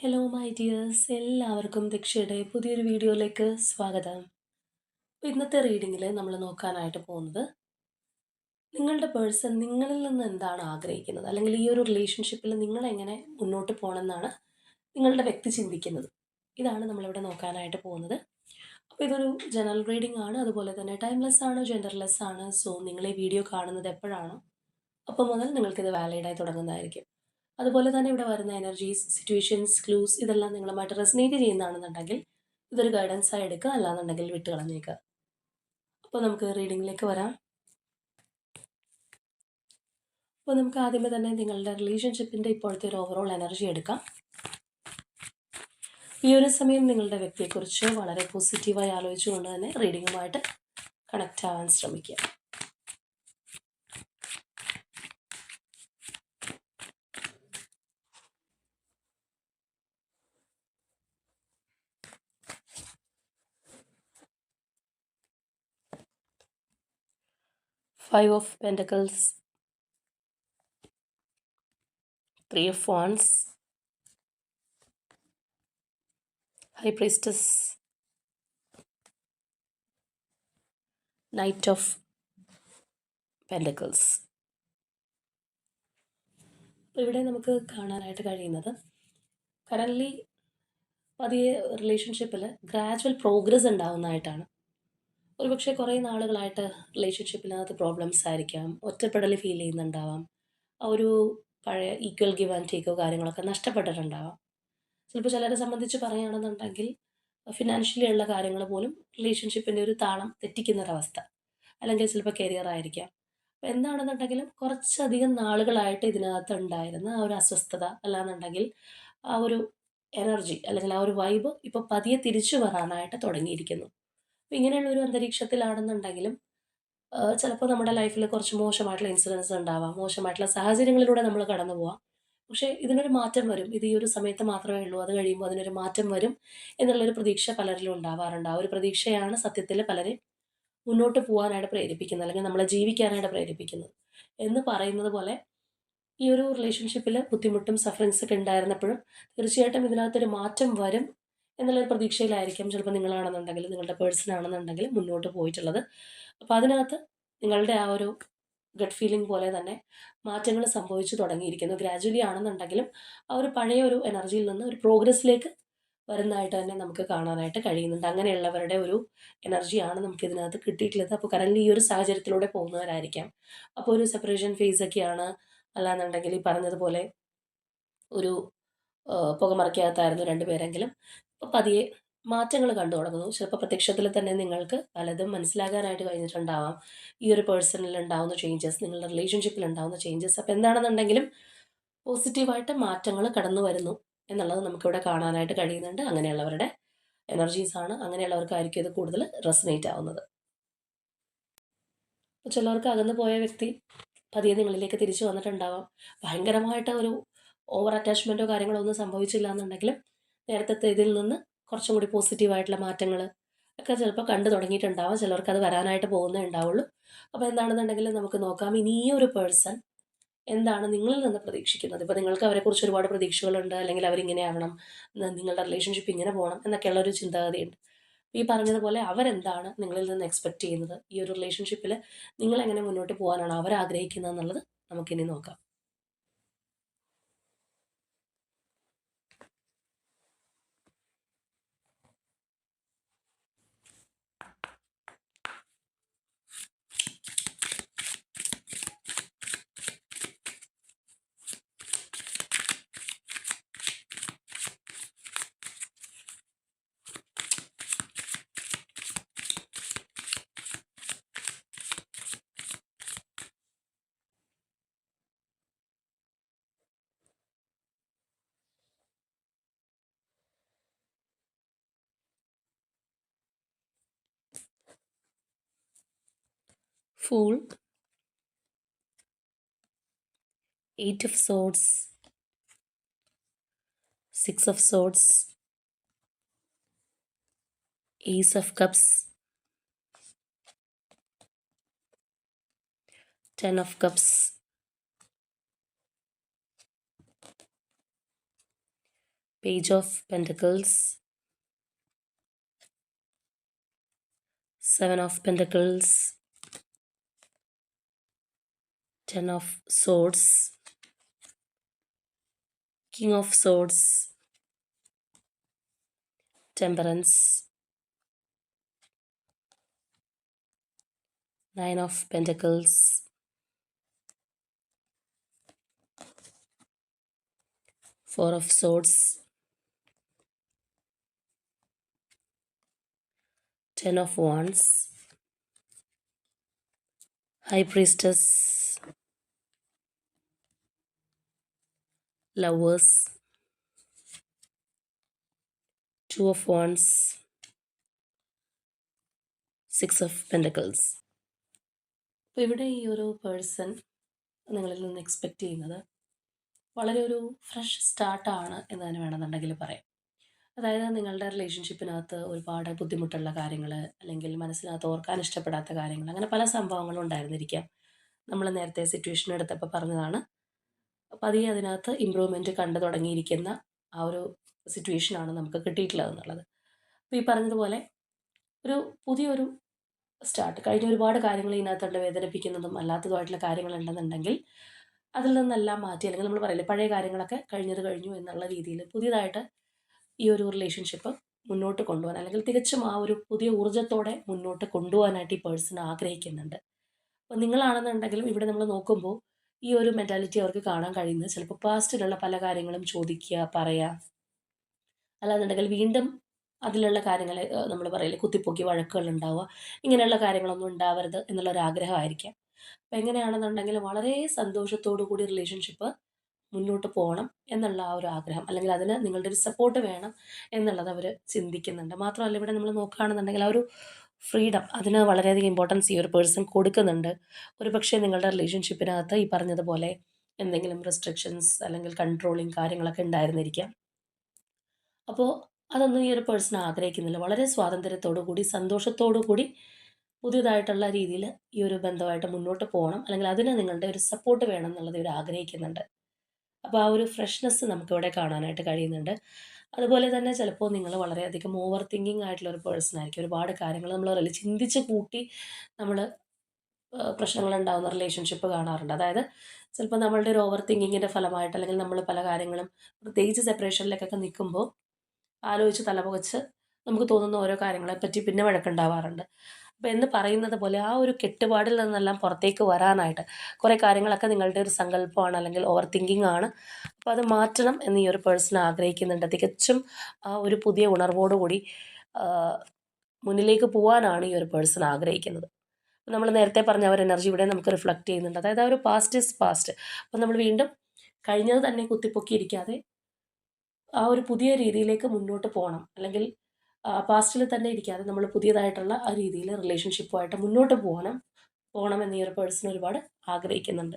Hello my dears എല്ലാവർക്കും ദക്ഷയുടെ പുതിയൊരു വീഡിയോയിലേക്ക് സ്വാഗതം. ഇന്നത്തെ റീഡിങ്ങിൽ നമ്മൾ നോക്കാനായിട്ട് പോകുന്നത് നിങ്ങളുടെ പേഴ്സൺ നിങ്ങളിൽ നിന്ന് എന്താണ് ആഗ്രഹിക്കുന്നത്? അല്ലെങ്കിൽ ഈ ഒരു റിലേഷൻഷിപ്പിൽ നിങ്ങളെങ്ങനെ മുന്നോട്ട് പോകണമെന്നാണ് നിങ്ങളുടെ വ്യക്തി ചിന്തിക്കുന്നത്. ഇതാണ് നമ്മളിവിടെ നോക്കാനായിട്ട് പോകുന്നത്. അപ്പോൾ ഇതൊരു ജനറൽ റീഡിംഗ് ആണ്. അതുപോലെ തന്നെ ടൈംലെസ് ആണ് ജെൻഡർലെസ് ആണ്? സോ നിങ്ങൾ ഈ വീഡിയോ കാണുന്നത് എപ്പോഴാണോ? അപ്പോൾ മുതൽ നിങ്ങൾക്കിത് വാലിഡായി തുടങ്ങുന്നതായിരിക്കും. അതുപോലെ തന്നെ ഇവിടെ വരുന്ന എനർജീസ് സിറ്റുവേഷൻസ് ക്ലൂസ് ഇതെല്ലാം നിങ്ങളുമായിട്ട് റെസിനേറ്റ് ചെയ്യുന്നതാണെന്നുണ്ടെങ്കിൽ ഇതൊരു ഗൈഡൻസ് ആയി എടുക്കുക. അല്ലാന്നുണ്ടെങ്കിൽ വിട്ട് കളഞ്ഞേക്കുക. അപ്പോൾ നമുക്ക് റീഡിങ്ങിലേക്ക് വരാം. അപ്പോൾ നമുക്ക് ആദ്യമേ തന്നെ നിങ്ങളുടെ റിലേഷൻഷിപ്പിന്റെ ഇപ്പോഴത്തെ ഒരു ഓവറോൾ എനർജി എടുക്കാം. ഈ ഒരു സമയം നിങ്ങളുടെ വ്യക്തിയെക്കുറിച്ച് വളരെ പോസിറ്റീവായി ആലോചിച്ചുകൊണ്ട് തന്നെ റീഡിങ്ങുമായിട്ട് കണക്റ്റ് ആവാൻ ശ്രമിക്കുക. Five of pentacles three of wands high priestess knight of pentacles ഇവിടെ നമുക്ക് കാണാനായിട്ട് കഴിയുന്നത് കറന്റ്ലി പതിയെ റിലേഷൻഷിപ്പിൽ ഗ്രാജുവൽ പ്രോഗ്രസ് ഉണ്ടാവുന്നതായിട്ടാണ്. ഒരുപക്ഷെ കുറേ നാളുകളായിട്ട് റിലേഷൻഷിപ്പിനകത്ത് പ്രോബ്ലംസ് ആയിരിക്കാം ഒറ്റപ്പെടൽ ഫീൽ ചെയ്യുന്നുണ്ടാവാം ആ ഒരു പഴയ ഈക്വൽ ഗിവ് ആൻഡ് ടേക്കോ കാര്യങ്ങളൊക്കെ നഷ്ടപ്പെട്ടിട്ടുണ്ടാവാം. ചിലപ്പോൾ ചിലരെ സംബന്ധിച്ച് പറയുകയാണെന്നുണ്ടെങ്കിൽ ഫിനാൻഷ്യലി ഉള്ള കാര്യങ്ങൾ പോലും റിലേഷൻഷിപ്പിന്റെ ഒരു താളം തെറ്റിക്കുന്നൊരവസ്ഥ. അല്ലെങ്കിൽ ചിലപ്പോൾ കരിയർ ആയിരിക്കാം. അപ്പോൾ എന്താണെന്നുണ്ടെങ്കിലും കുറച്ചധികം നാളുകളായിട്ട് ഇതിനകത്ത് ഉണ്ടായിരുന്ന ആ ഒരു അസ്വസ്ഥത അല്ലാന്നുണ്ടെങ്കിൽ ആ ഒരു എനർജി അല്ലെങ്കിൽ ആ ഒരു വൈബ് ഇപ്പോൾ പതിയെ തിരിച്ചു വരാനായിട്ട് തുടങ്ങിയിരിക്കുന്നു. അപ്പോൾ ഇങ്ങനെയുള്ള ഒരു അന്തരീക്ഷത്തിലാണെന്നുണ്ടെങ്കിലും ചിലപ്പോൾ നമ്മുടെ ലൈഫിൽ കുറച്ച് മോശമായിട്ടുള്ള ഇൻസിഡൻസ് ഉണ്ടാവാം. മോശമായിട്ടുള്ള സാഹചര്യങ്ങളിലൂടെ നമ്മൾ കടന്നു പോവാം. പക്ഷേ ഇതിനൊരു മാറ്റം വരും. ഇത് ഈ ഒരു സമയത്ത് മാത്രമേ ഉള്ളൂ. അത് കഴിയുമ്പോൾ അതിനൊരു മാറ്റം വരും എന്നുള്ളൊരു പ്രതീക്ഷ പലരിലും ഉണ്ടാവാറുണ്ട്. ആ ഒരു പ്രതീക്ഷയാണ് സത്യത്തിൽ പലരെ മുന്നോട്ട് പോകാനായിട്ട് പ്രേരിപ്പിക്കുന്നത്. അല്ലെങ്കിൽ നമ്മളെ ജീവിക്കാനായിട്ട് പ്രേരിപ്പിക്കുന്നത്. എന്ന് പറയുന്നത് പോലെ ഈ ഒരു റിലേഷൻഷിപ്പിൽ ബുദ്ധിമുട്ടും സഫറിങ്സ് ഒക്കെ ഉണ്ടായിരുന്നപ്പോഴും തീർച്ചയായിട്ടും ഇതിനകത്തൊരു മാറ്റം വരും എന്നുള്ളൊരു പ്രതീക്ഷയിലായിരിക്കും ചിലപ്പോൾ നിങ്ങളാണെന്നുണ്ടെങ്കിൽ നിങ്ങളുടെ പേഴ്സൺ ആണെന്നുണ്ടെങ്കിൽ മുന്നോട്ട് പോയിട്ടുള്ളത്. അപ്പോൾ അതിനകത്ത് നിങ്ങളുടെ ആ ഒരു ഗഡ് ഫീലിംഗ് പോലെ തന്നെ മാറ്റങ്ങൾ സംഭവിച്ചു തുടങ്ങിയിരിക്കുന്നു. ഗ്രാജുവലി ആണെന്നുണ്ടെങ്കിലും ആ ഒരു പഴയ ഒരു എനർജിയിൽ നിന്ന് ഒരു പ്രോഗ്രസ്സിലേക്ക് വരുന്നതായിട്ട് തന്നെ നമുക്ക് കാണാനായിട്ട് കഴിയുന്നുണ്ട്. അങ്ങനെയുള്ളവരുടെ ഒരു എനർജിയാണ് നമുക്ക് ഇതിനകത്ത് കിട്ടിയിട്ടുള്ളത്. അപ്പോൾ കറൻലി ഈ ഒരു സാഹചര്യത്തിലൂടെ പോകുന്നവരായിരിക്കാം. അപ്പോൾ ഒരു സെപ്പറേഷൻ ഫേസ് ഒക്കെയാണ്. അല്ലാന്നുണ്ടെങ്കിൽ ഈ പറഞ്ഞതുപോലെ ഒരു പുകമറയ്ക്കകത്തായിരുന്നു രണ്ടുപേരെങ്കിലും. ഇപ്പോൾ പതിയെ മാറ്റങ്ങൾ കണ്ടു തുടങ്ങുന്നു. ചിലപ്പോൾ പ്രത്യക്ഷത്തിൽ തന്നെ നിങ്ങൾക്ക് പലതും മനസ്സിലാകാനായിട്ട് കഴിഞ്ഞിട്ടുണ്ടാവാം. ഈ ഒരു പേഴ്സണിൽ ഉണ്ടാവുന്ന ചേഞ്ചസ് നിങ്ങളുടെ റിലേഷൻഷിപ്പിൽ ഉണ്ടാവുന്ന ചേഞ്ചസ് അപ്പോൾ എന്താണെന്നുണ്ടെങ്കിലും പോസിറ്റീവായിട്ട് മാറ്റങ്ങൾ കടന്നു വരുന്നു എന്നുള്ളത് നമുക്കിവിടെ കാണാനായിട്ട് കഴിയുന്നുണ്ട്. അങ്ങനെയുള്ളവരുടെ എനർജീസാണ് അങ്ങനെയുള്ളവർക്കായിരിക്കും ഇത് കൂടുതൽ റെസനേറ്റ് ആവുന്നത്. ചിലവർക്ക് അകന്നു പോയ വ്യക്തി പതിയെ നിങ്ങളിലേക്ക് തിരിച്ചു വന്നിട്ടുണ്ടാവാം. ഭയങ്കരമായിട്ട് ഒരു ഓവർ അറ്റാച്ച്മെന്റോ കാര്യങ്ങളോ ഒന്നും സംഭവിച്ചില്ല എന്നുണ്ടെങ്കിലും നേരത്തെ ഇതിൽ നിന്ന് കുറച്ചും കൂടി പോസിറ്റീവായിട്ടുള്ള മാറ്റങ്ങൾ ഒക്കെ ചിലപ്പോൾ കണ്ടു തുടങ്ങിയിട്ടുണ്ടാവാം. ചിലർക്ക് അത് വരാനായിട്ട് പോകുന്നേ ഉണ്ടാവുള്ളൂ. അപ്പോൾ എന്താണെന്നുണ്ടെങ്കിൽ നമുക്ക് നോക്കാം. ഇനി ഈ ഒരു പേഴ്സൺ എന്താണ് നിങ്ങളിൽ നിന്ന് പ്രതീക്ഷിക്കുന്നത്? ഇപ്പോൾ നിങ്ങൾക്ക് അവരെക്കുറിച്ച് ഒരുപാട് പ്രതീക്ഷകളുണ്ട്. അല്ലെങ്കിൽ അവരിങ്ങനെ ആവണം. നിങ്ങളുടെ റിലേഷൻഷിപ്പ് ഇങ്ങനെ പോകണം എന്നൊക്കെയുള്ള ഒരു ചിന്താഗതിയുണ്ട്. ഈ പറഞ്ഞതുപോലെ അവരെന്താണ് നിങ്ങളിൽ നിന്ന് എക്സ്പെക്റ്റ് ചെയ്യുന്നത്? ഈ ഒരു റിലേഷൻഷിപ്പിൽ നിങ്ങൾ എങ്ങനെ മുന്നോട്ട് പോകാനാണ് അവർ ആഗ്രഹിക്കുന്നത് എന്നുള്ളത് നമുക്കിനി നോക്കാം. Fool, Eight of Swords, Six of Swords, Ace of Cups, Ten of Cups, Page of Pentacles, Seven of Pentacles, Ten of Swords, King of Swords, Temperance, Nine of Pentacles, Four of Swords, Ten of Wands, High Priestess, Lovers, Two of Wands, six of pentacles അപ്പോൾ ഇവിടെ ഈ ഒരു person നിങ്ങളിൽ നിന്ന് expect ചെയ്യുന്നത് വളരെ ഒരു fresh സ്റ്റാർട്ടാണ് എന്ന് തന്നെ വേണമെന്നുണ്ടെങ്കിൽ പറയാം. അതായത് നിങ്ങളുടെ റിലേഷൻഷിപ്പിനകത്ത് ഒരുപാട് ബുദ്ധിമുട്ടുള്ള കാര്യങ്ങൾ അല്ലെങ്കിൽ മനസ്സിനകത്ത് ഓർക്കാൻ ഇഷ്ടപ്പെടാത്ത കാര്യങ്ങൾ അങ്ങനെ പല സംഭവങ്ങളും ഉണ്ടായിരുന്നിരിക്കാം. നമ്മൾ നേരത്തെ സിറ്റുവേഷൻ എടുത്തപ്പോൾ പറഞ്ഞതാണ് പതിയെ അതിനകത്ത് ഇമ്പ്രൂവ്മെന്റ് കണ്ടു തുടങ്ങിയിരിക്കുന്ന ആ ഒരു സിറ്റുവേഷനാണ് നമുക്ക് കിട്ടിയിട്ടുള്ളത് എന്നുള്ളത്. അപ്പോൾ ഈ പറഞ്ഞതുപോലെ ഒരു പുതിയൊരു സ്റ്റാർട്ട് കഴിഞ്ഞ ഒരുപാട് കാര്യങ്ങൾ ഇതിനകത്തുണ്ട് വേദനിപ്പിക്കുന്നതും അല്ലാത്തതുമായിട്ടുള്ള കാര്യങ്ങളുണ്ടെന്നുണ്ടെങ്കിൽ അതിൽ നിന്നെല്ലാം മാറ്റി അല്ലെങ്കിൽ നമ്മൾ പറയില്ലേ പഴയ കാര്യങ്ങളൊക്കെ കഴിഞ്ഞത് കഴിഞ്ഞു എന്നുള്ള രീതിയിൽ പുതിയതായിട്ട് ഈ ഒരു റിലേഷൻഷിപ്പ് മുന്നോട്ട് കൊണ്ടുപോകാൻ അല്ലെങ്കിൽ തികച്ചും ആ ഒരു പുതിയ ഊർജത്തോടെ മുന്നോട്ട് കൊണ്ടുപോകാനായിട്ട് ഈ പേഴ്സൺ ആഗ്രഹിക്കുന്നുണ്ട്. അപ്പോൾ നിങ്ങളാണെന്നുണ്ടെങ്കിലും ഇവിടെ നമ്മൾ നോക്കുമ്പോൾ ഈ ഒരു മെന്റാലിറ്റി അവർക്ക് കാണാൻ കഴിയുന്നത്. ചിലപ്പോൾ പാസ്റ്റിലുള്ള പല കാര്യങ്ങളും ചോദിക്കുക പറയുക അല്ലാന്നുണ്ടെങ്കിൽ വീണ്ടും അതിലുള്ള കാര്യങ്ങൾ നമ്മൾ പറയില്ലേ കുത്തിപ്പൊക്കി വഴക്കുകൾ ഉണ്ടാവുക. ഇങ്ങനെയുള്ള കാര്യങ്ങളൊന്നും ഉണ്ടാവരുത് എന്നുള്ളൊരു ആഗ്രഹമായിരിക്കാം. അപ്പം എങ്ങനെയാണെന്നുണ്ടെങ്കിൽ വളരെ സന്തോഷത്തോടു കൂടി റിലേഷൻഷിപ്പ് മുന്നോട്ട് പോകണം എന്നുള്ള ആ ഒരു ആഗ്രഹം. അല്ലെങ്കിൽ അതിന് നിങ്ങളുടെ ഒരു സപ്പോർട്ട് വേണം എന്നുള്ളത് അവർ ചിന്തിക്കുന്നുണ്ട്. മാത്രമല്ല ഇവിടെ നമ്മൾ നോക്കുകയാണെന്നുണ്ടെങ്കിൽ ആ ഒരു ഫ്രീഡം. അതിന് വളരെയധികം ഇമ്പോർട്ടൻസ് ഈ ഒരു പേഴ്സൺ കൊടുക്കുന്നുണ്ട്. ഒരു പക്ഷേ നിങ്ങളുടെ റിലേഷൻഷിപ്പിനകത്ത് ഈ പറഞ്ഞതുപോലെ എന്തെങ്കിലും റെസ്ട്രിക്ഷൻസ് അല്ലെങ്കിൽ കൺട്രോളിങ് കാര്യങ്ങളൊക്കെ ഉണ്ടായിരുന്നിരിക്കാം. അപ്പോൾ അതൊന്നും ഈ ഒരു പേഴ്സൺ ആഗ്രഹിക്കുന്നില്ല. വളരെ സ്വാതന്ത്ര്യത്തോടു കൂടി സന്തോഷത്തോടു കൂടി പുതിയതായിട്ടുള്ള രീതിയിൽ ഈ ഒരു ബന്ധമായിട്ട് മുന്നോട്ട് പോകണം. അല്ലെങ്കിൽ അതിന് നിങ്ങളുടെ ഒരു സപ്പോർട്ട് വേണം എന്നുള്ളത് ഇവർ ആഗ്രഹിക്കുന്നുണ്ട്. അപ്പോൾ ആ ഒരു ഫ്രഷ്നെസ് നമുക്കിവിടെ കാണാനായിട്ട് കഴിയുന്നുണ്ട്. അതുപോലെ തന്നെ ചിലപ്പോൾ നിങ്ങൾ വളരെയധികം ഓവർ തിങ്കിങ് ആയിട്ടുള്ള ഒരു പേഴ്സൺ ആയിരിക്കും. ഒരുപാട് കാര്യങ്ങൾ നമ്മൾ അതിൽ ചിന്തിച്ച് കൂട്ടി നമ്മൾ പ്രശ്നങ്ങൾ ഉണ്ടാകുന്ന റിലേഷൻഷിപ്പ് കാണാറുണ്ട്. അതായത് ചിലപ്പോൾ നമ്മളുടെ ഒരു ഓവർ തിങ്കിങ്ങിന്റെ ഫലമായിട്ട് അല്ലെങ്കിൽ നമ്മൾ പല കാര്യങ്ങളും പ്രത്യേകിച്ച് സെപ്പറേഷനിലേക്കൊക്കെ നിൽക്കുമ്പോൾ ആലോചിച്ച് തലപുകച്ച് നമുക്ക് തോന്നുന്ന ഓരോ കാര്യങ്ങളെപ്പറ്റി പിന്നെ വഴക്കുണ്ടാവാറുണ്ട്. എന്ന് പറയുന്നത് പോലെ ആ ഒരു കെട്ടുപാടിൽ നിന്നെല്ലാം പുറത്തേക്ക് വരാനായിട്ട് കുറേ കാര്യങ്ങളൊക്കെ നിങ്ങളുടെ ഒരു സങ്കല്പമാണ് അല്ലെങ്കിൽ ഓവർ തിങ്കിങ് ആണ്. അപ്പോൾ അത് മാറ്റണം എന്ന് ഈ ഒരു പേഴ്സൺ ആഗ്രഹിക്കുന്നുണ്ട്. തികച്ചും ആ ഒരു പുതിയ ഉണർവോടുകൂടി മുന്നിലേക്ക് പോകാനാണ് ഈ ഒരു പേഴ്സൺ ആഗ്രഹിക്കുന്നത്. നമ്മൾ നേരത്തെ പറഞ്ഞ ഒരു എനർജി ഇവിടെ നമുക്ക് റിഫ്ലക്റ്റ് ചെയ്യുന്നുണ്ട്. അതായത് ആ ഒരു പാസ്റ്റ് ഇസ് പാസ്റ്റ് അപ്പം നമ്മൾ വീണ്ടും കഴിഞ്ഞത് തന്നെ കുത്തിപ്പൊക്കിയിരിക്കാതെ ആ ഒരു പുതിയ രീതിയിലേക്ക് മുന്നോട്ട് പോകണം. അല്ലെങ്കിൽ പാസ്റ്റിൽ തന്നെ ഇരിക്കാതെ നമ്മൾ പുതിയതായിട്ടുള്ള ആ രീതിയിൽ റിലേഷൻഷിപ്പുമായിട്ട് മുന്നോട്ട് പോകണം. പോകണം എന്നീ ഒരു പേഴ്സൺ ഒരുപാട് ആഗ്രഹിക്കുന്നുണ്ട്.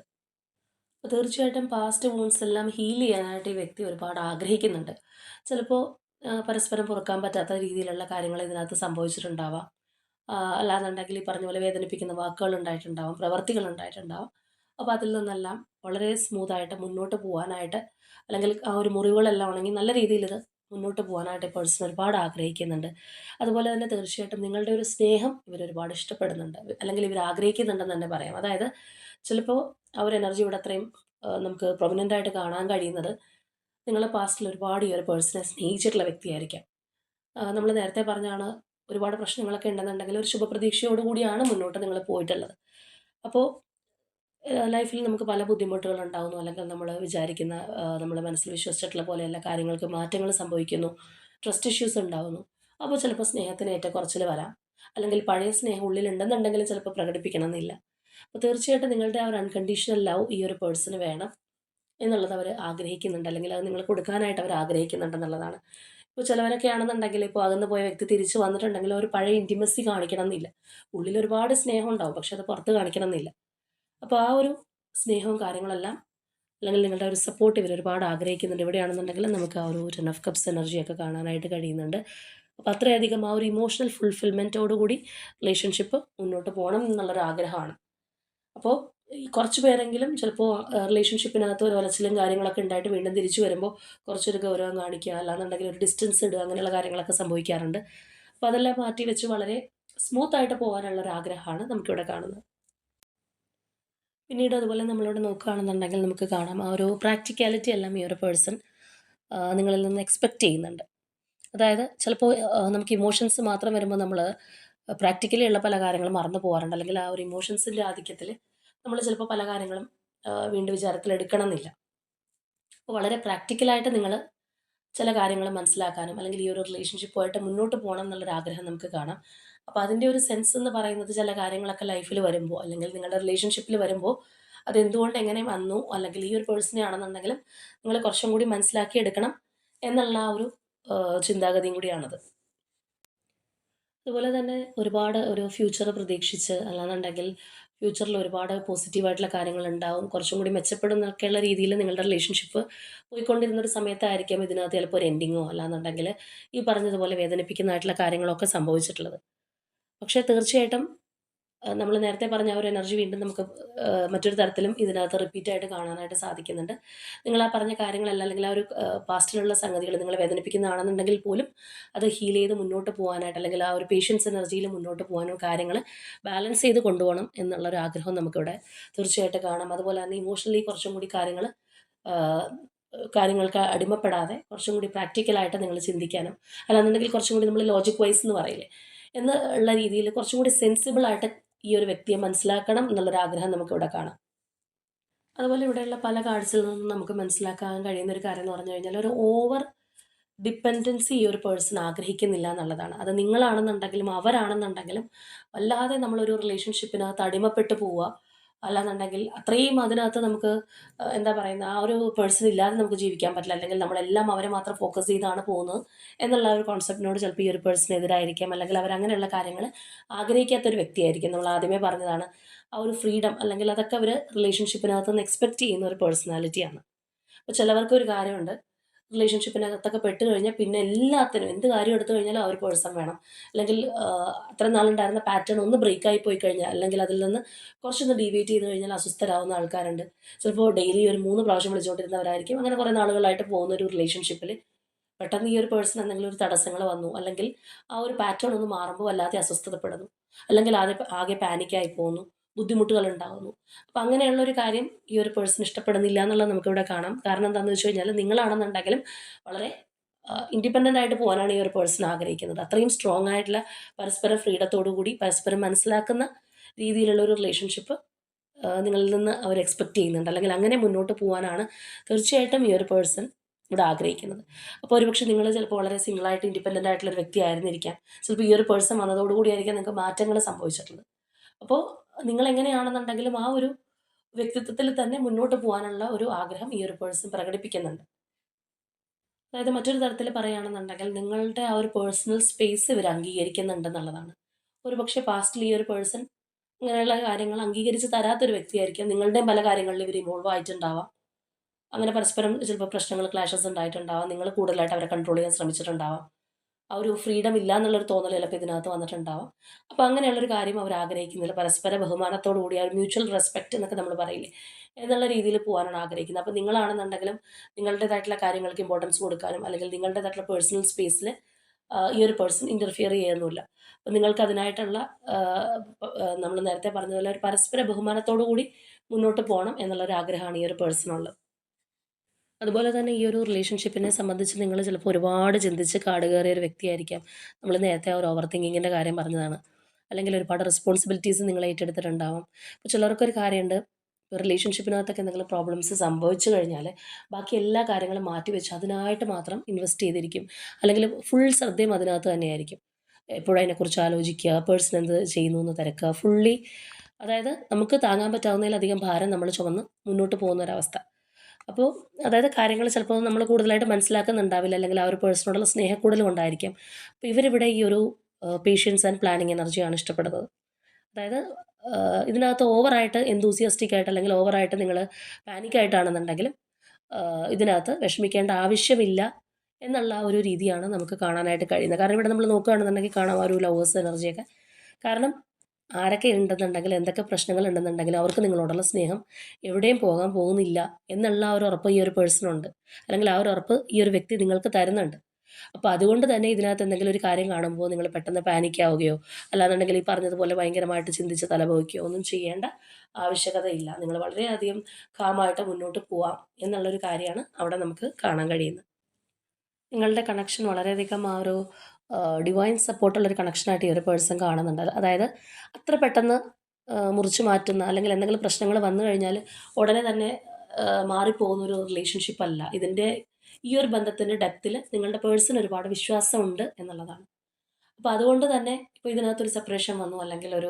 അപ്പോൾ തീർച്ചയായിട്ടും പാസ്റ്റ് വൂൺസ് എല്ലാം ഹീൽ ചെയ്യാനായിട്ട് ഈ വ്യക്തി ഒരുപാട് ആഗ്രഹിക്കുന്നുണ്ട്. ചിലപ്പോൾ പരസ്പരം പുറക്കാൻ പറ്റാത്ത രീതിയിലുള്ള കാര്യങ്ങൾ ഇതിനകത്ത് സംഭവിച്ചിട്ടുണ്ടാവാം. അല്ലാന്നുണ്ടെങ്കിൽ ഈ പറഞ്ഞ പോലെ വേദനിപ്പിക്കുന്ന വാക്കുകൾ ഉണ്ടായിട്ടുണ്ടാവും പ്രവർത്തികൾ ഉണ്ടായിട്ടുണ്ടാവും. അപ്പോൾ അതിൽ നിന്നെല്ലാം വളരെ സ്മൂത്തായിട്ട് മുന്നോട്ട് പോകാനായിട്ട് അല്ലെങ്കിൽ ആ ഒരു മുറിവുകളെല്ലാം ഉണങ്ങി നല്ല രീതിയിൽ ഇത് മുന്നോട്ട് പോകാനായിട്ട് പേഴ്സൺ ഒരുപാട് ആഗ്രഹിക്കുന്നുണ്ട്. അതുപോലെ തന്നെ തീർച്ചയായിട്ടും നിങ്ങളുടെ ഒരു സ്നേഹം ഇവർ ഒരുപാട് ഇഷ്ടപ്പെടുന്നുണ്ട്. അല്ലെങ്കിൽ ഇവർ ആഗ്രഹിക്കുന്നുണ്ടെന്ന് തന്നെ പറയാം. അതായത് ചിലപ്പോൾ ഒരു എനർജി ഇവിടെ അത്രയും നമുക്ക് പ്രൊമിനന്റ് ആയിട്ട് കാണാൻ കഴിയുന്നത് നിങ്ങളുടെ പാസ്റ്റിൽ ഒരുപാട് ഈ ഒരു പേഴ്സണെ സ്നേഹിച്ചിട്ടുള്ള വ്യക്തിയായിരിക്കാം. നമ്മൾ നേരത്തെ പറഞ്ഞാണ് ഒരുപാട് പ്രശ്നങ്ങളൊക്കെ ഉണ്ടെന്നുണ്ടെങ്കിൽ ഒരു ശുഭപ്രതീക്ഷയോടുകൂടിയാണ് മുന്നോട്ട് നിങ്ങൾ പോയിട്ടുള്ളത്. അപ്പോൾ ലൈഫിൽ നമുക്ക് പല ബുദ്ധിമുട്ടുകൾ ഉണ്ടാകുന്നു അല്ലെങ്കിൽ നമ്മൾ വിചാരിക്കുന്ന നമ്മൾ മനസ്സിൽ വിശ്വസിച്ചിട്ടുള്ള പോലെയല്ല കാര്യങ്ങൾക്ക് മാറ്റങ്ങൾ സംഭവിക്കുന്നു. ട്രസ്റ്റ് ഇഷ്യൂസ് ഉണ്ടാകുന്നു അപ്പോൾ ചിലപ്പോൾ സ്നേഹത്തിന് ഏറ്റക്കുറച്ചിൽ വരാം. അല്ലെങ്കിൽ പഴയ സ്നേഹം ഉള്ളിലുണ്ടെന്നുണ്ടെങ്കിലും ചിലപ്പോൾ പ്രകടിപ്പിക്കണമെന്നില്ല. അപ്പോൾ തീർച്ചയായിട്ടും നിങ്ങളുടെ ആ ഒരു അൺകണ്ടീഷണൽ ലവ് ഈ ഒരു പേഴ്സണ് വേണം എന്നുള്ളത് അവർ ആഗ്രഹിക്കുന്നുണ്ട്. അല്ലെങ്കിൽ അത് നിങ്ങൾ കൊടുക്കാനായിട്ട് അവർ ആഗ്രഹിക്കുന്നുണ്ടെന്നുള്ളതാണ് ഇപ്പോൾ ചിലവരൊക്കെ ആണെന്നുണ്ടെങ്കിൽ ഇപ്പോൾ അകന്ന് പോയ വ്യക്തി തിരിച്ച് വന്നിട്ടുണ്ടെങ്കിൽ ഒരു പഴയ ഇന്റിമസി കാണിക്കണം എന്നില്ല ഉള്ളിൽ ഒരുപാട് സ്നേഹം ഉണ്ടാവും. പക്ഷെ അത് പുറത്ത് കാണിക്കണം എന്നില്ല അപ്പോൾ ആ ഒരു സ്നേഹവും കാര്യങ്ങളെല്ലാം അല്ലെങ്കിൽ നിങ്ങളുടെ ഒരു സപ്പോർട്ട് ഇവർ ഒരുപാട് ആഗ്രഹിക്കുന്നുണ്ട്. ഇവിടെയാണെന്നുണ്ടെങ്കിൽ നമുക്ക് ആ ഒരു ടെൻ ഓഫ് കപ്സ് എനർജിയൊക്കെ കാണാനായിട്ട് കഴിയുന്നുണ്ട്. അപ്പോൾ അത്രയധികം ആ ഒരു ഇമോഷണൽ ഫുൾഫിൽമെന്റോടുകൂടി റിലേഷൻഷിപ്പ് മുന്നോട്ട് പോകണം എന്നുള്ളൊരു ആഗ്രഹമാണ്. അപ്പോൾ കുറച്ച് പേരെങ്കിലും ചിലപ്പോൾ റിലേഷൻഷിപ്പിനകത്ത് ഒരു വലച്ചിലും കാര്യങ്ങളൊക്കെ ഉണ്ടായിട്ട് വീണ്ടും തിരിച്ചു വരുമ്പോൾ കുറച്ചൊരു ഗൗരവം കാണിക്കുക അല്ലാന്നുണ്ടെങ്കിൽ ഒരു ഡിസ്റ്റൻസ് ഇടുക അങ്ങനെയുള്ള കാര്യങ്ങളൊക്കെ സംഭവിക്കാറുണ്ട്. അപ്പോൾ അതെല്ലാം മാറ്റി വെച്ച് വളരെ സ്മൂത്തായിട്ട് പോകാനുള്ള ഒരു ആഗ്രഹമാണ് നമുക്കിവിടെ കാണുന്നത്. പിന്നീട് അതുപോലെ നമ്മളോട് നോക്കുകയാണെന്നുണ്ടെങ്കിൽ നമുക്ക് കാണാം. ആ ഒരു പ്രാക്ടിക്കാലിറ്റി എല്ലാം ഈ ഒരു പേഴ്സൺ നിങ്ങളിൽ നിന്ന് എക്സ്പെക്റ്റ് ചെയ്യുന്നുണ്ട്. അതായത് ചിലപ്പോൾ നമുക്ക് ഇമോഷൻസ് മാത്രം വരുമ്പോൾ നമ്മൾ പ്രാക്ടിക്കലി ഉള്ള പല കാര്യങ്ങളും മറന്നു പോകാറുണ്ട്. അല്ലെങ്കിൽ ആ ഒരു ഇമോഷൻസിന്റെ ആധിക്യത്തിൽ നമ്മൾ ചിലപ്പോൾ പല കാര്യങ്ങളും വീണ്ടും വിചാരത്തിൽ എടുക്കണം എന്നില്ല അപ്പോൾ വളരെ പ്രാക്ടിക്കലായിട്ട് നിങ്ങൾ ചില കാര്യങ്ങൾ മനസ്സിലാക്കാനും അല്ലെങ്കിൽ ഈ ഒരു റിലേഷൻഷിപ്പുമായിട്ട് മുന്നോട്ട് പോകണം എന്നുള്ളൊരു ആഗ്രഹം നമുക്ക് കാണാം. അപ്പോൾ അതിന്റെ ഒരു സെൻസ് എന്ന് പറയുന്നത് ചില കാര്യങ്ങളൊക്കെ ലൈഫിൽ വരുമ്പോൾ അല്ലെങ്കിൽ നിങ്ങളുടെ റിലേഷൻഷിപ്പിൽ വരുമ്പോൾ അതെന്തുകൊണ്ട് എങ്ങനെ വന്നു അല്ലെങ്കിൽ ഈ ഒരു പേഴ്സണെ ആണെന്നുണ്ടെങ്കിലും നിങ്ങൾ കുറച്ചും കൂടി മനസ്സിലാക്കി എടുക്കണം എന്നുള്ള ആ ഒരു ചിന്താഗതിയും കൂടിയാണത്. അതുപോലെ തന്നെ ഒരുപാട് ഒരു ഫ്യൂച്ചർ പ്രതീക്ഷിച്ച് അല്ലാന്നുണ്ടെങ്കിൽ ഫ്യൂച്ചറിൽ ഒരുപാട് പോസിറ്റീവായിട്ടുള്ള കാര്യങ്ങൾ ഉണ്ടാവും. കുറച്ചും കൂടി മെച്ചപ്പെടും എന്നൊക്കെയുള്ള രീതിയിൽ നിങ്ങളുടെ റിലേഷൻഷിപ്പ് പോയിക്കൊണ്ടിരുന്ന ഒരു സമയത്തായിരിക്കും ഇതിനകത്ത് ചിലപ്പോൾ ഒരു എൻഡിങ്ങോ അല്ലാന്നുണ്ടെങ്കിൽ ഈ പറഞ്ഞതുപോലെ വേദനിപ്പിക്കുന്നതായിട്ടുള്ള കാര്യങ്ങളൊക്കെ സംഭവിച്ചിട്ടുള്ളത്. പക്ഷേ തീർച്ചയായിട്ടും നമ്മൾ നേരത്തെ പറഞ്ഞ ഒരു എനർജി വീണ്ടും നമുക്ക് മറ്റൊരു തരത്തിലും ഇതിനകത്ത് റിപ്പീറ്റ് ആയിട്ട് കാണാനായിട്ട് സാധിക്കുന്നുണ്ട്. നിങ്ങൾ ആ പറഞ്ഞ കാര്യങ്ങളല്ല അല്ലെങ്കിൽ ആ ഒരു പാസ്റ്റിലുള്ള സംഗതികൾ നിങ്ങളെ വേദനിപ്പിക്കുന്നതാണെന്നുണ്ടെങ്കിൽ പോലും അത് ഹീൽ ചെയ്ത് മുന്നോട്ട് പോകാനായിട്ട് അല്ലെങ്കിൽ ആ ഒരു പേഷ്യൻസ് എനർജിയിൽ മുന്നോട്ട് പോകാനോ കാര്യങ്ങൾ ബാലൻസ് ചെയ്ത് കൊണ്ടുപോകണം എന്നുള്ള ഒരു ആഗ്രഹം നമുക്കിവിടെ തീർച്ചയായിട്ടും കാണാം. അതുപോലെ തന്നെ ഇമോഷണലി കുറച്ചും കൂടി കാര്യങ്ങൾ കാര്യങ്ങൾക്ക് അടിമപ്പെടാതെ കുറച്ചും കൂടി പ്രാക്ടിക്കലായിട്ട് നിങ്ങൾ ചിന്തിക്കാനും അല്ലാന്നുണ്ടെങ്കിൽ കുറച്ചും കൂടി നമ്മൾ ലോജിക് വൈസ് എന്ന് പറയില്ലേ എന്ന് ഉള്ള രീതിയിൽ കുറച്ചും കൂടി സെൻസിബിളായിട്ട് ഈ ഒരു വ്യക്തിയെ മനസ്സിലാക്കണം എന്നുള്ളൊരാഗ്രഹം നമുക്കിവിടെ കാണാം. അതുപോലെ ഇവിടെയുള്ള പല കാർഡ്സിൽ നിന്നും നമുക്ക് മനസ്സിലാക്കാൻ കഴിയുന്ന ഒരു കാര്യം എന്ന് പറഞ്ഞു കഴിഞ്ഞാൽ ഒരു ഓവർ ഡിപ്പെൻഡൻസി ഈ ഒരു പേഴ്സൺ ആഗ്രഹിക്കുന്നില്ല എന്നുള്ളതാണ്. അത് നിങ്ങളാണെന്നുണ്ടെങ്കിലും അവരാണെന്നുണ്ടെങ്കിലും വല്ലാതെ നമ്മളൊരു റിലേഷൻഷിപ്പിനകത്ത് അടിമപ്പെട്ട് പോവുക. അല്ലാന്നുണ്ടെങ്കിൽ അത്രയും അതിനകത്ത് നമുക്ക് എന്താ പറയുന്ന ആ ഒരു പേഴ്സൺ ഇല്ലാതെ നമുക്ക് ജീവിക്കാൻ പറ്റില്ല. അല്ലെങ്കിൽ നമ്മളെല്ലാം അവരെ മാത്രം ഫോക്കസ് ചെയ്താണ് പോകുന്നത് എന്നുള്ള ഒരു കോൺസെപ്റ്റിനോട് ചിലപ്പോൾ ഈ ഒരു പേഴ്സൺ എതിരായിരിക്കാം. അല്ലെങ്കിൽ അവർ അങ്ങനെയുള്ള കാര്യങ്ങൾ ആഗ്രഹിക്കാത്ത ഒരു വ്യക്തിയായിരിക്കും. നമ്മൾ ആദ്യമേ പറഞ്ഞതാണ് ആ ഒരു ഫ്രീഡം അല്ലെങ്കിൽ അതൊക്കെ അവർ റിലേഷൻഷിപ്പിനകത്ത് നിന്ന് എക്സ്പെക്റ്റ് ചെയ്യുന്ന ഒരു പേഴ്സണാലിറ്റിയാണ് അപ്പോൾ ചിലവർക്ക് ഒരു കാര്യമുണ്ട് റിലേഷൻഷിപ്പിനകത്തൊക്കെ പെട്ട് കഴിഞ്ഞാൽ പിന്നെ എല്ലാത്തിനും എന്ത് കാര്യം എടുത്തു കഴിഞ്ഞാലും ആ ഒരു പേഴ്സൺ വേണം. അല്ലെങ്കിൽ അത്ര നാളുണ്ടായിരുന്ന പാറ്റേൺ ഒന്ന് ബ്രേക്ക് ആയി പോയി കഴിഞ്ഞാൽ അല്ലെങ്കിൽ അതിൽ നിന്ന് കുറച്ചൊന്ന് ഡീവിയേറ്റ് ചെയ്ത് കഴിഞ്ഞാൽ അസ്വസ്ഥരാകുന്ന ആൾക്കാരുണ്ട്. ചിലപ്പോൾ ഡെയിലി ഒരു മൂന്ന് പ്രാവശ്യം വിളിച്ചുകൊണ്ടിരുന്നവരായിരിക്കും അങ്ങനെ കുറേ നാളുകളായിട്ട് പോകുന്ന ഒരു റിലേഷൻഷിപ്പിൽ പെട്ടെന്ന് ഈ ഒരു പേഴ്സൺ എന്തെങ്കിലും ഒരു തടസ്സങ്ങൾ വന്നു അല്ലെങ്കിൽ ആ ഒരു പാറ്റേൺ ഒന്ന് മാറുമ്പോൾ വല്ലാതെ അസ്വസ്ഥതപ്പെടുന്നു. അല്ലെങ്കിൽ ആകെ ആകെ പാനിക്കായി പോകുന്നു. ബുദ്ധിമുട്ടുകൾ ഉണ്ടാകുന്നു അപ്പം അങ്ങനെയുള്ള ഒരു കാര്യം ഈ ഒരു പേഴ്സൺ ഇഷ്ടപ്പെടുന്നില്ല എന്നുള്ളത് നമുക്കിവിടെ കാണാം. കാരണം എന്താണെന്ന് വെച്ച് കഴിഞ്ഞാൽ നിങ്ങളാണെന്നുണ്ടെങ്കിലും വളരെ ഇൻഡിപെൻഡന്റ് ആയിട്ട് പോകാനാണ് ഈ ഒരു പേഴ്സൺ ആഗ്രഹിക്കുന്നത്. അത്രയും സ്ട്രോങ് ആയിട്ടുള്ള പരസ്പര ഫ്രീഡത്തോടു കൂടി പരസ്പരം മനസ്സിലാക്കുന്ന രീതിയിലുള്ള ഒരു റിലേഷൻഷിപ്പ് നിങ്ങളിൽ നിന്ന് അവർ എക്സ്പെക്റ്റ് ചെയ്യുന്നുണ്ട്. അല്ലെങ്കിൽ അങ്ങനെ മുന്നോട്ട് പോകാനാണ് തീർച്ചയായിട്ടും ഈ ഒരു പേഴ്സൺ ഇവിടെ ആഗ്രഹിക്കുന്നത്. അപ്പോൾ ഒരുപക്ഷെ നിങ്ങൾ ചിലപ്പോൾ വളരെ സിംഗിളായിട്ട് ഇൻഡിപെൻഡന്റ് ആയിട്ടുള്ള ഒരു വ്യക്തി ആയിരുന്നിരിക്കാം. ചിലപ്പോൾ ഈ ഒരു പേഴ്സൺ വന്നതോടുകൂടി ആയിരിക്കാം നിങ്ങൾക്ക് മാറ്റങ്ങൾ സംഭവിച്ചിട്ടുള്ളത്. അപ്പോൾ നിങ്ങൾ എങ്ങനെയാണെന്നുണ്ടെങ്കിലും ആ ഒരു വ്യക്തിത്വത്തിൽ തന്നെ മുന്നോട്ട് പോകാനുള്ള ഒരു ആഗ്രഹം ഈ ഒരു പേഴ്സൺ പ്രകടിപ്പിക്കുന്നുണ്ട്. അതായത് മറ്റൊരു തരത്തിൽ പറയുകയാണെന്നുണ്ടെങ്കിൽ നിങ്ങളുടെ ആ ഒരു പേഴ്സണൽ സ്പേസ് ഇവർ അംഗീകരിക്കുന്നുണ്ടെന്നുള്ളതാണ്. ഒരു പക്ഷേ പാസ്റ്റിൽ ഈ ഒരു പേഴ്സൺ അങ്ങനെയുള്ള കാര്യങ്ങൾ അംഗീകരിച്ച് തരാത്തൊരു വ്യക്തിയായിരിക്കും. നിങ്ങളുടെയും പല കാര്യങ്ങളിൽ ഇവർ ഇൻവോൾവ് ആയിട്ടുണ്ടാവാം. അങ്ങനെ പരസ്പരം ചിലപ്പോൾ പ്രശ്നങ്ങൾ ക്ലാഷസ് ഉണ്ടായിട്ടുണ്ടാവാം. നിങ്ങൾ കൂടുതലായിട്ട് അവരെ കൺട്രോൾ ചെയ്യാൻ ശ്രമിച്ചിട്ടുണ്ടാവാം. ആ ഒരു ഫ്രീഡം ഇല്ല എന്നുള്ളൊരു തോന്നൽ ചിലപ്പോൾ ഇതിനകത്ത് വന്നിട്ടുണ്ടാവാം. അപ്പോൾ അങ്ങനെയുള്ളൊരു കാര്യം അവർ ആഗ്രഹിക്കുന്നില്ല. പരസ്പര ബഹുമാനത്തോടു കൂടി ഒരു മ്യൂച്വൽ റെസ്പെക്റ്റ് എന്നൊക്കെ നമ്മൾ പറയില്ലേ? എന്നുള്ള രീതിയിൽ പോകാനാണ് ആഗ്രഹിക്കുന്നത്. അപ്പോൾ നിങ്ങളാണെന്നുണ്ടെങ്കിലും നിങ്ങളുടേതായിട്ടുള്ള കാര്യങ്ങൾക്ക് ഇമ്പോർട്ടൻസ് കൊടുക്കാനും അല്ലെങ്കിൽ നിങ്ങളുടേതായിട്ടുള്ള പേഴ്സണൽ സ്പേസിൽ ഈ ഒരു പേഴ്സൺ ഇന്റർഫിയർ ചെയ്യുന്നില്ല. അപ്പോൾ നിങ്ങൾക്ക് അതിനായിട്ടുള്ള നമ്മൾ നേരത്തെ പറഞ്ഞതുപോലെ ഒരു പരസ്പര ബഹുമാനത്തോടു കൂടി മുന്നോട്ട് പോകണം എന്നുള്ളൊരു ആഗ്രഹമാണ് ഈ ഒരു പേഴ്സണുള്ളത് അതുപോലെ തന്നെ ഈ ഒരു റിലേഷൻഷിപ്പിനെ സംബന്ധിച്ച് നിങ്ങൾ ചിലപ്പോൾ ഒരുപാട് ചിന്തിച്ച് കാട് കയറിയ ഒരു വ്യക്തിയായിരിക്കാം. നമ്മൾ നേരത്തെ ഒരു ഓവർ തിങ്കിങ്ങിന്റെ കാര്യം പറഞ്ഞതാണ്. അല്ലെങ്കിൽ ഒരുപാട് റെസ്പോൺസിബിലിറ്റീസ് നിങ്ങൾ ഏറ്റെടുത്തിട്ടുണ്ടാവും. അപ്പോൾ ചിലർക്കൊരു കാര്യമുണ്ട് റിലേഷൻഷിപ്പിനകത്തൊക്കെ എന്തെങ്കിലും പ്രോബ്ലംസ് സംഭവിച്ചു കഴിഞ്ഞാൽ ബാക്കി എല്ലാ കാര്യങ്ങളും മാറ്റി വെച്ച് അതിനായിട്ട് മാത്രം ഇൻവെസ്റ്റ് ചെയ്തിരിക്കും. അല്ലെങ്കിൽ ഫുൾ ശ്രദ്ധയും അതിനകത്ത് തന്നെയായിരിക്കും. എപ്പോഴും അതിനെക്കുറിച്ച് ആലോചിക്കുക പേഴ്സൺ എന്ത് ചെയ്യുന്നു എന്ന് തിരക്കുക. ഫുള്ളി അതായത് നമുക്ക് താങ്ങാൻ പറ്റാവുന്നതിലധികം ഭാരം നമ്മൾ ചുമന്ന് മുന്നോട്ട് പോകുന്ന ഒരവസ്ഥ. അപ്പോൾ അതായത് കാര്യങ്ങൾ ചിലപ്പോൾ നമ്മൾ കൂടുതലായിട്ട് മനസ്സിലാക്കുന്നുണ്ടാവില്ല അല്ലെങ്കിൽ ആ ഒരു പേഴ്സണോടുള്ള സ്നേഹക്കൂടുതൽ കൊണ്ടായിരിക്കാം അപ്പോൾ ഇവരിവിടെ ഈ ഒരു പേഷ്യൻസ് ആൻഡ് പ്ലാനിങ് എനർജിയാണ് ഇഷ്ടപ്പെടുന്നത്. അതായത് ഇതിനകത്ത് ഓവറായിട്ട് എന്തൂസിയസ്റ്റിക് ആയിട്ട് അല്ലെങ്കിൽ ഓവറായിട്ട് നിങ്ങൾ പാനിക് ആയിട്ടാണെന്നുണ്ടെങ്കിലും ആഹ് ഇതിനകത്ത് വിഷമിക്കേണ്ട ആവശ്യമില്ല എന്നുള്ള ഒരു രീതിയാണ് നമുക്ക് കാണാനായിട്ട് കഴിയുന്നത്. കാരണം ഇവിടെ നമ്മൾ നോക്കുകയാണെന്നുണ്ടെങ്കിൽ കാണാം ആ ഒരു ലവേഴ്സ് എനർജിയൊക്കെ കാരണം ആരൊക്കെ ഉണ്ടെന്നുണ്ടെങ്കിൽ എന്തൊക്കെ പ്രശ്നങ്ങൾ ഉണ്ടെന്നുണ്ടെങ്കിൽ അവർക്ക് നിങ്ങളോടുള്ള സ്നേഹം എവിടെയും പോകാൻ പോകുന്നില്ല എന്നുള്ള ആ ഒരു ഉറപ്പ് ഈ ഒരു പേഴ്സണുണ്ട് അല്ലെങ്കിൽ ആ ഒരു ഉറപ്പ് ഈ ഒരു വ്യക്തി നിങ്ങൾക്ക് തരുന്നുണ്ട്. അപ്പോൾ അതുകൊണ്ട് തന്നെ ഇതിനകത്ത് എന്തെങ്കിലും ഒരു കാര്യം കാണുമ്പോൾ നിങ്ങൾ പെട്ടെന്ന് പാനിക്കാവുകയോ അല്ലാന്നുണ്ടെങ്കിൽ ഈ പറഞ്ഞതുപോലെ ഭയങ്കരമായിട്ട് ചിന്തിച്ച് തലപോയിക്കുകയോ ഒന്നും ചെയ്യേണ്ട ആവശ്യകതയില്ല. നിങ്ങൾ വളരെയധികം കാമായിട്ട് മുന്നോട്ട് പോവാം എന്നുള്ളൊരു കാര്യമാണ് അവിടെ നമുക്ക് കാണാൻ കഴിയുന്നത്. നിങ്ങളുടെ കണക്ഷൻ വളരെയധികം ആ ഒരു ഡിവൈൻ സപ്പോർട്ടുള്ളൊരു കണക്ഷനായിട്ട് ഈ ഒരു പേഴ്സൺ കാണുന്നുണ്ട്. അതായത് അത്ര പെട്ടെന്ന് മുറിച്ചു മാറ്റുന്ന അല്ലെങ്കിൽ എന്തെങ്കിലും പ്രശ്നങ്ങൾ വന്നു കഴിഞ്ഞാൽ ഉടനെ തന്നെ മാറിപ്പോകുന്ന ഒരു റിലേഷൻഷിപ്പ് അല്ല. ഇതിന്റെ ഈ ഒരു ബന്ധത്തിന്റെ ഡെപ്തിൽ നിങ്ങളുടെ പേഴ്സൺ ഒരുപാട് വിശ്വാസമുണ്ട് എന്നുള്ളതാണ്. അപ്പോൾ അതുകൊണ്ട് തന്നെ ഇപ്പോൾ ഇതിനകത്തൊരു സെപ്പറേഷൻ വന്നു അല്ലെങ്കിൽ ഒരു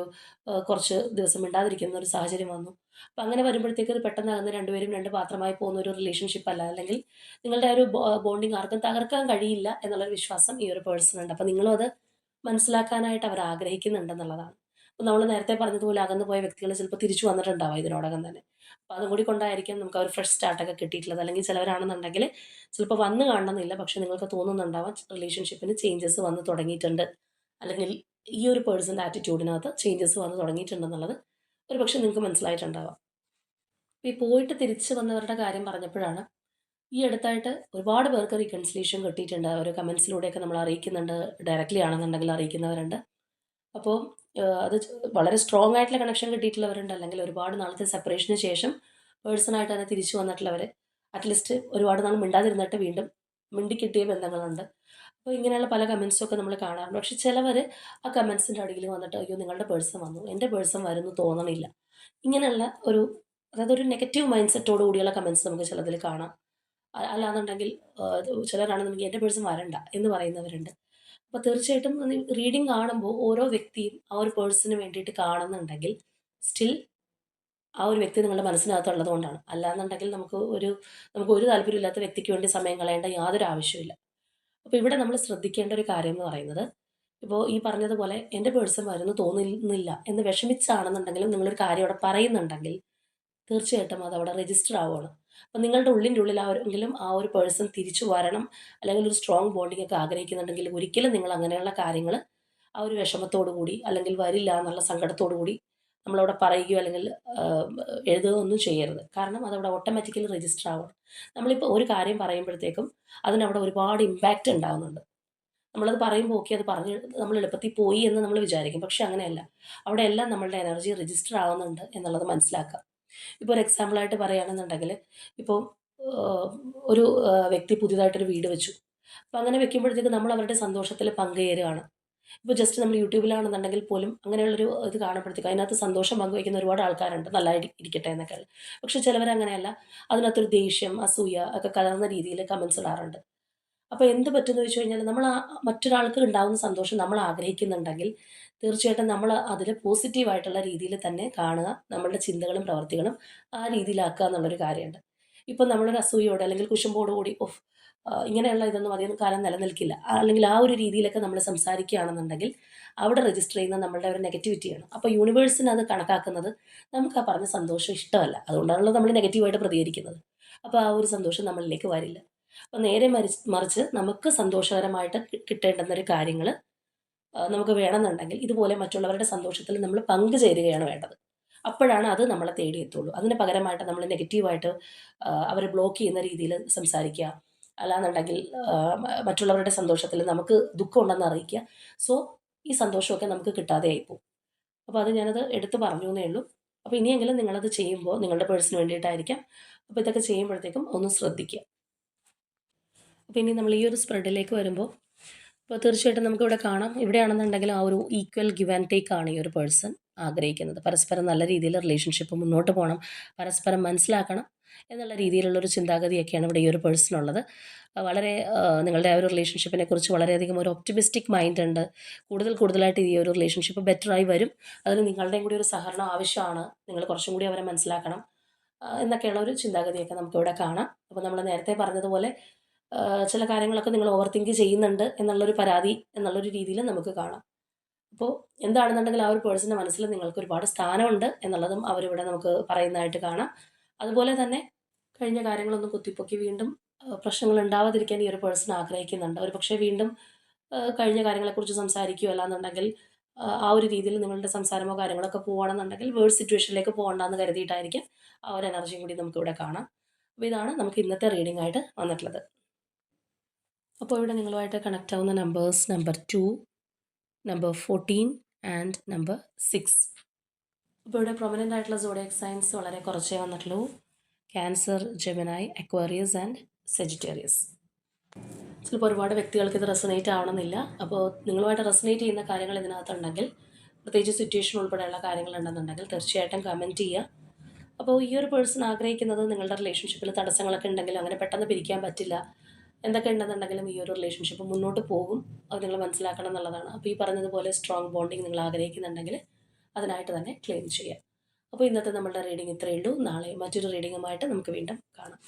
കുറച്ച് ദിവസം മിണ്ടാതിരിക്കുന്ന ഒരു സാഹചര്യം വന്നു. അപ്പോൾ അങ്ങനെ വരുമ്പോഴത്തേക്ക് അത് പെട്ടെന്ന് അകന്ന് രണ്ടുപേരും രണ്ട് പാത്രമായി പോകുന്ന ഒരു റിലേഷൻഷിപ്പ് അല്ല. അല്ലെങ്കിൽ നിങ്ങളുടെ ഒരു ബോണ്ടിങ് ആർക്കും തകർക്കാൻ കഴിയില്ല എന്നുള്ളൊരു വിശ്വാസം ഈ ഒരു പേഴ്സൺ ഉണ്ട്. അപ്പോൾ നിങ്ങളും അത് മനസ്സിലാക്കാനായിട്ട് അവർ ആഗ്രഹിക്കുന്നുണ്ടെന്നുള്ളതാണ് നമ്മൾ നേരത്തെ പറഞ്ഞതുപോലെ അകന്നു പോയ വ്യക്തികൾ ചിലപ്പോൾ തിരിച്ചു വന്നിട്ടുണ്ടാവാം ഇതിനോടകം തന്നെ. അപ്പോൾ അതും കൂടി കൊണ്ടായിരിക്കും നമുക്ക് അവർ ഫ്രഷ് സ്റ്റാർട്ടൊക്കെ കിട്ടിയിട്ടുള്ളത്. അല്ലെങ്കിൽ ചിലവരാണെന്നുണ്ടെങ്കിൽ ചിലപ്പോൾ വന്ന് കാണണമെന്നില്ല. പക്ഷേ നിങ്ങൾക്ക് തോന്നുന്നുണ്ടാവാം റിലേഷൻഷിപ്പിന് ചേഞ്ചസ് വന്ന് തുടങ്ങിയിട്ടുണ്ട്. അല്ലെങ്കിൽ ഈ ഒരു പേഴ്സന്റെ ആറ്റിറ്റ്യൂഡിനകത്ത് ചേഞ്ചസ് വന്ന് തുടങ്ങിയിട്ടുണ്ടെന്നുള്ളത് ഒരു പക്ഷേ നിങ്ങൾക്ക് മനസ്സിലായിട്ടുണ്ടാവാം. ഈ പോയിട്ട് തിരിച്ച് വന്നവരുടെ കാര്യം പറഞ്ഞപ്പോഴാണ് ഈ അടുത്തായിട്ട് ഒരുപാട് പേർക്ക് റീകൺസിലേഷൻ കിട്ടിയിട്ടുണ്ട്. ഒരു കമൻസിലൂടെയൊക്കെ നമ്മൾ അറിയിക്കുന്നുണ്ട്. ഡയറക്റ്റ്ലി ആണെന്നുണ്ടെങ്കിൽ അറിയിക്കുന്നവരുണ്ട്. അപ്പോൾ അത് വളരെ സ്ട്രോങ് ആയിട്ടുള്ള കണക്ഷൻ കിട്ടിയിട്ടുള്ളവരുണ്ട്. അല്ലെങ്കിൽ ഒരുപാട് നാളത്തെ സെപ്പറേഷന് ശേഷം പേഴ്സണായിട്ട് തന്നെ തിരിച്ചു വന്നിട്ടുള്ളവർ അറ്റ്ലീസ്റ്റ് ഒരുപാട് നാൾ മിണ്ടാതിരുന്നിട്ട് വീണ്ടും മിണ്ടി കിട്ടിയ ബന്ധങ്ങളുണ്ട്. അപ്പോൾ ഇങ്ങനെയുള്ള പല കമൻസും ഒക്കെ നമ്മൾ കാണാറുണ്ട്. പക്ഷെ ചിലവർ ആ കമൻസിന്റെ അടിയിൽ വന്നിട്ട് അയ്യോ നിങ്ങളുടെ പേഴ്സൺ വന്നു. എന്റെ പേഴ്സൺ വരുന്നു തോന്നണില്ല. ഇങ്ങനെയുള്ള ഒരു അതായത് ഒരു നെഗറ്റീവ് മൈൻഡ് സെറ്റോട് കൂടിയുള്ള കമൻസ് നമുക്ക് ചിലതിൽ കാണാം. അല്ലാന്നുണ്ടെങ്കിൽ ചിലരാണെന്നുണ്ടെങ്കിൽ എന്റെ പേഴ്സൺ വരണ്ട എന്ന് പറയുന്നവരുണ്ട്. അപ്പോൾ തീർച്ചയായിട്ടും റീഡിങ് കാണുമ്പോൾ ഓരോ വ്യക്തിയും ആ ഒരു പേഴ്സണിന് വേണ്ടിയിട്ട് കാണുന്നുണ്ടെങ്കിൽ സ്റ്റിൽ ആ ഒരു വ്യക്തി നിങ്ങളുടെ മനസ്സിനകത്തുള്ളത് കൊണ്ടാണ്. അല്ലാന്നുണ്ടെങ്കിൽ നമുക്ക് ഒരു നമുക്ക് ഒരു താല്പര്യമില്ലാത്ത വ്യക്തിക്ക് വേണ്ടി സമയം കളയേണ്ട യാതൊരു ആവശ്യമില്ല അപ്പോൾ ഇവിടെ നമ്മൾ ശ്രദ്ധിക്കേണ്ട ഒരു കാര്യം എന്ന് പറയുന്നത് ഇപ്പോൾ ഈ പറഞ്ഞതുപോലെ എന്റെ പേഴ്സൺ വരുന്നു തോന്നുന്നില്ല എന്ന് വിഷമിച്ചാണെന്നുണ്ടെങ്കിലും നിങ്ങളൊരു കാര്യം അവിടെ പറയുന്നുണ്ടെങ്കിൽ തീർച്ചയായിട്ടും അത് അവിടെ രജിസ്റ്റർ ആവുകയാണ്. അപ്പം നിങ്ങളുടെ ഉള്ളിന്റെ ഉള്ളിൽ ആരെങ്കിലും ആ ഒരു പേഴ്സൺ തിരിച്ചു വരണം അല്ലെങ്കിൽ ഒരു സ്ട്രോങ് ബോണ്ടിങ് ഒക്കെ ആഗ്രഹിക്കുന്നുണ്ടെങ്കിൽ ഒരിക്കലും നിങ്ങൾ അങ്ങനെയുള്ള കാര്യങ്ങൾ ആ ഒരു വിഷമത്തോടു കൂടി അല്ലെങ്കിൽ വരില്ല എന്നുള്ള സങ്കടത്തോടു കൂടി നമ്മളവിടെ പറയുകയോ അല്ലെങ്കിൽ എഴുതുകയോ ഒന്നും ചെയ്യരുത്. കാരണം അതവിടെ ഓട്ടോമാറ്റിക്കലി രജിസ്റ്റർ ആവണം നമ്മളിപ്പോൾ ഒരു കാര്യം പറയുമ്പോഴത്തേക്കും അതിനവിടെ ഒരുപാട് ഇമ്പാക്റ്റ് ഉണ്ടാകുന്നുണ്ട് നമ്മളത് പറയുമ്പോൾ ഓക്കെ അത് പറഞ്ഞ് നമ്മൾ എളുപ്പത്തിൽ പോയി എന്ന് നമ്മൾ വിചാരിക്കും. പക്ഷെ അങ്ങനെയല്ല. അവിടെ എല്ലാം നമ്മളുടെ എനർജി രജിസ്റ്റർ ആവുന്നുണ്ട് എന്നുള്ളത് മനസ്സിലാക്കുക. ഇപ്പോൾ ഒരു എക്സാമ്പിളായിട്ട് പറയുകയാണെന്നുണ്ടെങ്കിൽ ഇപ്പോൾ ഒരു വ്യക്തി പുതിയതായിട്ടൊരു വീട് വെച്ചു. അപ്പോൾ അങ്ങനെ വെക്കുമ്പോഴത്തേക്ക് നമ്മൾ അവരുടെ സന്തോഷത്തിൽ പങ്കുചേരുകയാണ്. ഇപ്പോൾ ജസ്റ്റ് നമ്മൾ യൂട്യൂബിലാണെന്നുണ്ടെങ്കിൽ പോലും അങ്ങനെയുള്ളൊരു ഇത് കാണുമ്പോഴത്തേക്ക് അതിനകത്ത് സന്തോഷം പങ്കുവയ്ക്കുന്ന ഒരുപാട് ആൾക്കാരുണ്ട്. നല്ലതായിട്ട് ഇരിക്കട്ടെ എന്നൊക്കെ. പക്ഷെ ചിലവരങ്ങനെയല്ല. അതിനകത്തൊരു ദേഷ്യം അസൂയ ഒക്കെ കലർന്ന രീതിയിൽ കമൻസ് ഇടാറുണ്ട്. അപ്പോൾ എന്ത് പറ്റുമെന്ന് വെച്ച് കഴിഞ്ഞാൽ നമ്മൾ മറ്റൊരാൾക്ക് ഉണ്ടാകുന്ന സന്തോഷം നമ്മൾ ആഗ്രഹിക്കുന്നുണ്ടെങ്കിൽ തീർച്ചയായിട്ടും നമ്മൾ അതിൽ പോസിറ്റീവായിട്ടുള്ള രീതിയിൽ തന്നെ കാണുക നമ്മളുടെ ചിന്തകളും പ്രവർത്തികളും ആ രീതിയിലാക്കുക എന്നുള്ളൊരു കാര്യമുണ്ട്. ഇപ്പം നമ്മളൊരു അസൂയോട് അല്ലെങ്കിൽ കുശുമ്പോട് കൂടി ഓഫ് ഇങ്ങനെയുള്ള ഇതൊന്നും അധികം കാലം നിലനിൽക്കില്ല. അല്ലെങ്കിൽ ആ ഒരു രീതിയിലൊക്കെ നമ്മൾ സംസാരിക്കുകയാണെന്നുണ്ടെങ്കിൽ അവിടെ രജിസ്റ്റർ ചെയ്യുന്ന നമ്മളുടെ ഒരു നെഗറ്റിവിറ്റിയാണ് അപ്പോൾ യൂണിവേഴ്സിന് അത് കണക്കാക്കുന്നത് നമുക്ക് ആ പറഞ്ഞ സന്തോഷം ഇഷ്ടമല്ല. അതുകൊണ്ടാണല്ലോ നമ്മൾ നെഗറ്റീവായിട്ട് പ്രതികരിക്കുന്നത്. അപ്പോൾ ആ ഒരു സന്തോഷം നമ്മളിലേക്ക് വരില്ല. അപ്പോൾ നേരെ മറിച്ച് മറിച്ച് നമുക്ക് സന്തോഷകരമായിട്ട് കിട്ടേണ്ടുന്നൊരു കാര്യങ്ങൾ നമുക്ക് വേണമെന്നുണ്ടെങ്കിൽ ഇതുപോലെ മറ്റുള്ളവരുടെ സന്തോഷത്തിൽ നമ്മൾ പങ്കുചേരുകയാണ് വേണ്ടത്. അപ്പോഴാണ് അത് നമ്മളെ തേടിയെത്തുള്ളൂ അതിന് പകരമായിട്ട് നമ്മൾ നെഗറ്റീവായിട്ട് അവരെ ബ്ലോക്ക് ചെയ്യുന്ന രീതിയിൽ സംസാരിക്കുക. അല്ലാന്നുണ്ടെങ്കിൽ മറ്റുള്ളവരുടെ സന്തോഷത്തിൽ നമുക്ക് ദുഃഖമുണ്ടെന്ന് അറിയിക്കുക. സോ ഈ സന്തോഷമൊക്കെ നമുക്ക് കിട്ടാതെ ആയിപ്പോവും അപ്പോൾ അത് ഞാനത് എടുത്ത് പറഞ്ഞു എന്നേ ഉള്ളൂ. അപ്പോൾ ഇനിയെങ്കിലും നിങ്ങളത് ചെയ്യുമ്പോൾ നിങ്ങളുടെ പേഴ്സിന് വേണ്ടിയിട്ടായിരിക്കാം. അപ്പോൾ ഇതൊക്കെ ചെയ്യുമ്പോഴത്തേക്കും ഒന്ന് ശ്രദ്ധിക്കുക. ഇനി നമ്മൾ ഈ ഒരു സ്പ്രെഡിലേക്ക് വരുമ്പോൾ അപ്പോൾ തീർച്ചയായിട്ടും നമുക്കിവിടെ കാണാം. ഇവിടെയാണെന്നുണ്ടെങ്കിൽ ആ ഒരു ഈക്വൽ ഗിവ് ആൻഡ് ടേക്ക് ആണ് ഈ ഒരു പേഴ്സൺ ആഗ്രഹിക്കുന്നത്. പരസ്പരം നല്ല രീതിയിൽ റിലേഷൻഷിപ്പ് മുന്നോട്ട് പോകണം. പരസ്പരം മനസ്സിലാക്കണം എന്നുള്ള രീതിയിലുള്ള ഒരു ചിന്താഗതിയൊക്കെയാണ് ഇവിടെ ഈ ഒരു പേഴ്സണുള്ളത് വളരെ നിങ്ങളുടെ ആ ഒരു റിലേഷൻഷിപ്പിനെ കുറിച്ച് വളരെയധികം ഒരു ഒപ്റ്റിമിസ്റ്റിക് മൈൻഡ് ഉണ്ട്. കൂടുതൽ കൂടുതലായിട്ട് ഈ ഒരു റിലേഷൻഷിപ്പ് ബെറ്ററായി വരും. അതിന് നിങ്ങളുടെയും കൂടി ഒരു സഹകരണം ആവശ്യമാണ്. നിങ്ങൾ കുറച്ചും കൂടി അവരെ മനസ്സിലാക്കണം. എന്നൊക്കെയുള്ള ഒരു ചിന്താഗതിയൊക്കെ നമുക്കിവിടെ കാണാം. അപ്പോൾ നമ്മൾ നേരത്തെ പറഞ്ഞതുപോലെ ചില കാര്യങ്ങളൊക്കെ നിങ്ങൾ ഓവർ തിങ്ക് ചെയ്യുന്നുണ്ട് എന്നുള്ളൊരു പരാതി എന്നുള്ളൊരു രീതിയിൽ നമുക്ക് കാണാം. അപ്പോൾ എന്താണെന്നുണ്ടെങ്കിൽ ആ ഒരു പേഴ്സന്റെ മനസ്സിൽ നിങ്ങൾക്ക് ഒരുപാട് സ്ഥാനമുണ്ട് എന്നുള്ളതും അവരിവിടെ നമുക്ക് പറയുന്നതായിട്ട് കാണാം. അതുപോലെ തന്നെ കഴിഞ്ഞ കാര്യങ്ങളൊന്നും കുത്തിപ്പൊക്കി വീണ്ടും പ്രശ്നങ്ങൾ ഉണ്ടാവാതിരിക്കാൻ ഈ ഒരു പേഴ്സൺ ആഗ്രഹിക്കുന്നുണ്ട്. ഒരു പക്ഷേ വീണ്ടും കഴിഞ്ഞ കാര്യങ്ങളെക്കുറിച്ച് സംസാരിക്കുകയോ അല്ലാന്നുണ്ടെങ്കിൽ ആ ഒരു രീതിയിൽ നിങ്ങളുടെ സംസാരമോ കാര്യങ്ങളൊക്കെ പോകണമെന്നുണ്ടെങ്കിൽ വേർഡ് സിറ്റുവേഷനിലേക്ക് പോകണ്ടെന്ന് കരുതിയിട്ടായിരിക്കും ആ ഒരു എനർജിയും കൂടി നമുക്കിവിടെ കാണാം. അപ്പോൾ ഇതാണ് നമുക്ക് ഇന്നത്തെ റീഡിംഗ് ആയിട്ട് വന്നിട്ടുള്ളത്. അപ്പോൾ ഇവിടെ നിങ്ങളുമായിട്ട് കണക്റ്റ് ആവുന്ന numbers number two number fourteen and number six അപ്പോൾ ഇവിടെ പ്രൊമനന്റ് ആയിട്ടുള്ള സോഡിയക് സയൻസ് വളരെ കുറച്ചേ വന്നിട്ടുള്ളൂ. Cancer Gemini Aquarius and Sagittarius ചിലപ്പോൾ ഒരുപാട് വ്യക്തികൾക്ക് ഇത് റെസനേറ്റ് ആവണമെന്നില്ല. അപ്പോൾ നിങ്ങളുമായിട്ട് റെസനേറ്റ് ചെയ്യുന്ന കാര്യങ്ങൾ ഇതിനകത്തുണ്ടെങ്കിൽ പ്രത്യേകിച്ച് സിറ്റുവേഷൻ ഉൾപ്പെടെയുള്ള കാര്യങ്ങളുണ്ടെന്നുണ്ടെങ്കിൽ തീർച്ചയായിട്ടും കമന്റ് ചെയ്യുക. അപ്പോൾ ഈ ഒരു പേഴ്സൺ ആഗ്രഹിക്കുന്നത് നിങ്ങളുടെ റിലേഷൻഷിപ്പിൽ തടസ്സങ്ങളൊക്കെ ഉണ്ടെങ്കിലും അങ്ങനെ പെട്ടെന്ന് പിരിക്കാൻ പറ്റില്ല. എന്തൊക്കെ ഉണ്ടെന്നുണ്ടെങ്കിലും ഈ ഒരു റിലേഷൻഷിപ്പ് മുന്നോട്ട് പോകും. അത് നിങ്ങൾ മനസ്സിലാക്കണം എന്നുള്ളതാണ്. അപ്പോൾ ഈ പറഞ്ഞതുപോലെ സ്ട്രോങ് ബോണ്ടിങ് നിങ്ങൾ ആഗ്രഹിക്കുന്നുണ്ടെങ്കിൽ അതിനായിട്ട് തന്നെ ക്ലെയിം ചെയ്യുക. അപ്പോൾ ഇന്നത്തെ നമ്മളുടെ റീഡിംഗ് ഇത്രയേ ഉള്ളൂ. നാളെ മറ്റൊരു റീഡിങ്ങുമായിട്ട് നമുക്ക് വീണ്ടും കാണാം.